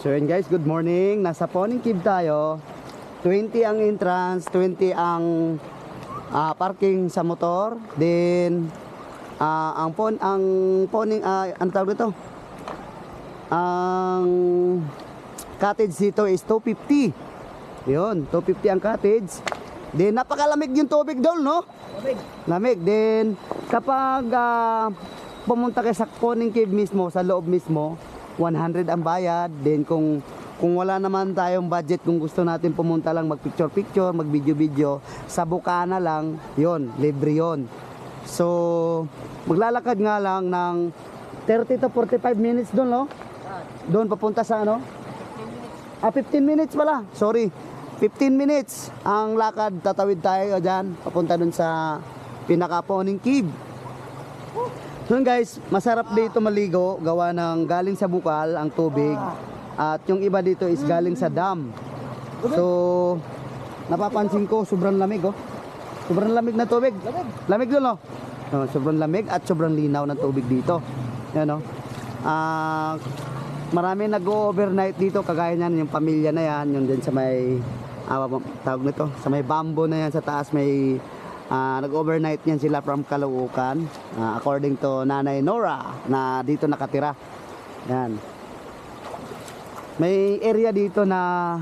So yun guys, good morning. Nasa Poning Cave tayo. 20 ang entrance, 20 ang ah, parking sa motor. Then ah, ang pon ang poning ah, ang tawag dito? Ang cottage dito is 250. Yun, 250 ang cottage. Then napakalamig yung tubig doon, no? Lamig. Then kapag ah, pumunta kayo sa Poning Cave mismo, sa loob mismo, 100 ang bayad. Then kung kung wala naman tayong budget, kung gusto natin pumunta lang mag-picture-picture, mag-video-video, sa Bukana lang, yon libre yon. So, maglalakad nga lang ng 30 to 45 minutes doon, no? Doon papunta sa ano? Ah, 15 minutes pala. Sorry. 15 minutes ang lakad. Tatawid tayo dyan. Papunta dun sa pinaka-poning cave. Yun guys, masarap dito maligo. Gawa ng galing sa bukal ang tubig. At yung iba dito is galing sa dam. So, napapansin ko sobrang lamig oh. Sobrang lamig na tubig. Lamig doon oh. Oh, sobrang lamig at sobrang linaw ng tubig dito. Yan oh. Ah, marami nag-overnight dito kagaya niyan yung pamilya na yan yung din sa may ah, tawag nito sa may bamboo na yan sa taas may ah, nag-overnight yan sila from Caloocan Ah, according to Nanay Nora na dito nakatira. Yan. May area dito na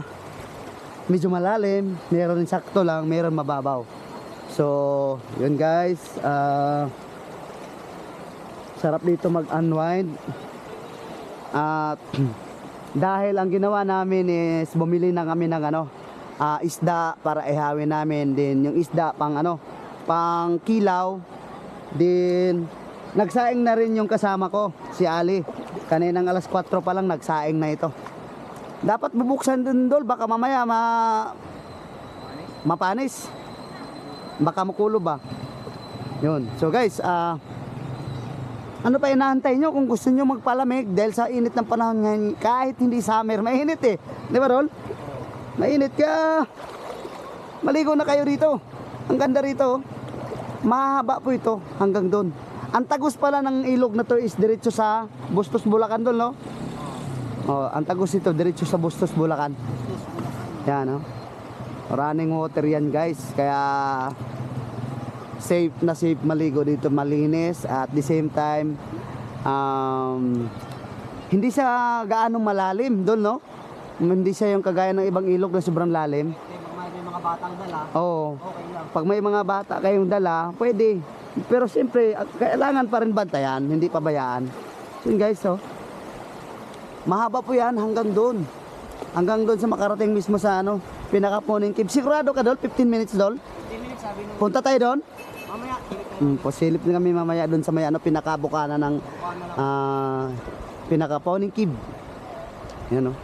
medyo malalim meron sakto lang meron mababaw. So yun guys ah sarap dito mag-unwind. At dahil ang ginawa namin is bumili na kami ng ano, ah, isda para ihawin namin din yung isda pang ano, pang kilaw. Din nagsaing na rin yung kasama ko, si Ali. Kaninang alas 4 pa lang nagsaing na ito. Dapat bubuksan din dol baka mamaya ma mapanis. Baka makulo ba? Yun. So guys, ah ano pa inaantay nyo kung gusto nyo magpalamig dahil sa init ng panahon ngayon, kahit hindi summer, mainit eh. Di ba, Rol? Mainit ka. Maligo na kayo rito. Ang ganda rito. oh. Mahaba po ito hanggang doon. Ang tagos pala ng ilog na to is diretso sa Bustos, Bulacan doon, no? Oh, ang tagos ito diretso sa Bustos, Bulacan. Yan, no? Running water yan, guys. Kaya safe na safe maligo dito malinis at the same time um, hindi siya gaano malalim doon no hindi siya yung kagaya ng ibang ilog na sobrang lalim. Pag may mga batang dala, oo. Okay lang. pag may mga bata kayong dala pwede. Pero siyempre kailangan pa rin bantayan hindi pabayaan. Yun guys oh. Mahaba po yan hanggang doon. Hanggang doon sa makarating mismo sa ano pinaka-poning cave. Sigurado ka doon 15 minutes doon 10 minutes sabi nung punta tayo doon? Mamaya, Hmm, pasilip na kami mamaya doon sa may ano pinakabukana ng lang. ah pinaka Pawning Cave. Yan oh.